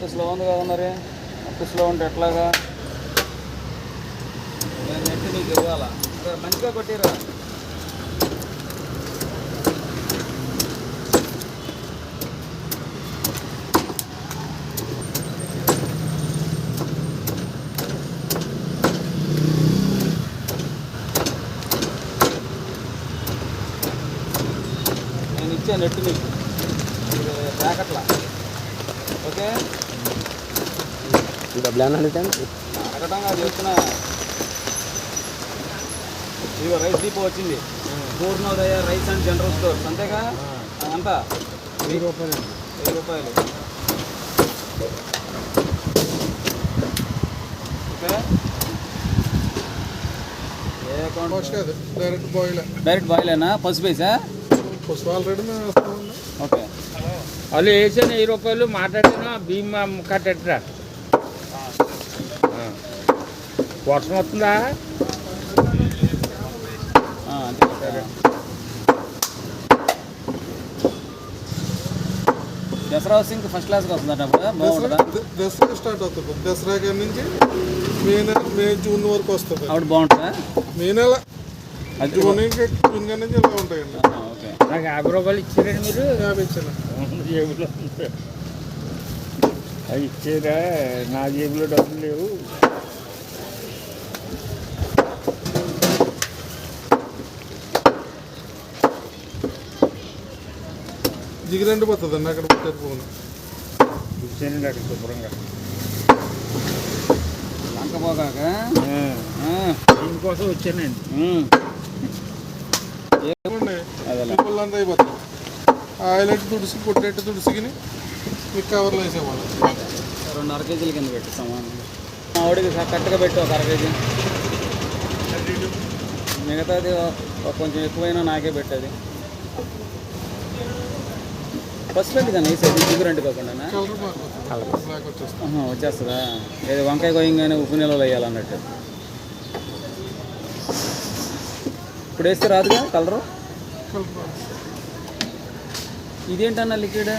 Net slow ఉంది కదా మరి? నెట్ స్లో ఉంటే ఎట్లాగా? నేను నెట్ నీకు ఇవ్వాలా? మంచిగా కొట్టిరా నేను ఇచ్చే నెట్ నీకు. ఇది ఓకే? డబ్బులు ఏమన్నా అడుగుతాను చెప్తున్నా ఇదిగో రైస్ డిపో వచ్చింది. Purnodaya rice and general stores. అంతేగా? అంతా వెయ్యి రూపాయలు వెయ్యి రూపాయలు. ఓకే? Direct boil. డైరెక్ట్ బాయిలేనా? పసుపు వేసా? ఫస్ట్ ఆల్రెడీ మేము వేస్తామండి ఓకే. వేసాను వెయ్యి రూపాయలు మాట్లాడినా భీమా కట్టట్రా? వర్షం వస్తుందా? దసరా వస్తే ఇంకా ఫస్ట్ క్లాస్కి వస్తుందట అప్పుడు దసరా స్టార్ట్ అవుతుంది. దసరా గారి నుంచి మే నెల మే జూన్ వరకు వస్తుంది. ఆవిడ బాగుంటుందా? మే నెల జూన్ జూన్ గారి నుంచి ఇలా ఉంటాయండి? ఓకే. నాకు యాభై రూపాయలు ఇచ్చారండి మీరు? యాభై ఇచ్చాను. జేబులో. అవి ఇచ్చారా నా జేబులో డబ్బులు లేవు. జిగిరండి పోతుందండి అక్కడ పెట్టారు పోను. ఇచ్చానండి అక్కడ శుభ్రంగా. లంక పోగాక? ఆ, ఆ, దీనికోసం వచ్చానండి. పీపుల్ అంతా అయిపోతుంది. ఆయిల్ అయితే తుడిసి పొట్టెట్టు తుడిసికిని మీకు కవర్లో వేసేవాళ్ళు. రెండున్నర కేజీల కింద పెట్టు సమానం మా ఆవిడకి కరెక్ట్గా పెట్టు ఒక అర కేజీ. మిగతాది కొంచెం ఎక్కువైనా నాకే పెట్టేది. ఫస్ట్ పెట్టి కానీ వేసేది జిగురు అంటుకోకుండా కలర్ మారిపోతుంది బ్లాక్ వచ్చేస్తుంది. ఏదో వంకాయ కోయంగానే ఉప్పు నీళ్ళలో వేయాలన్నట్టు. ఇప్పుడు వేస్తే రాదుగా కలరు. ఇదేంటన్నా లిక్విడ్?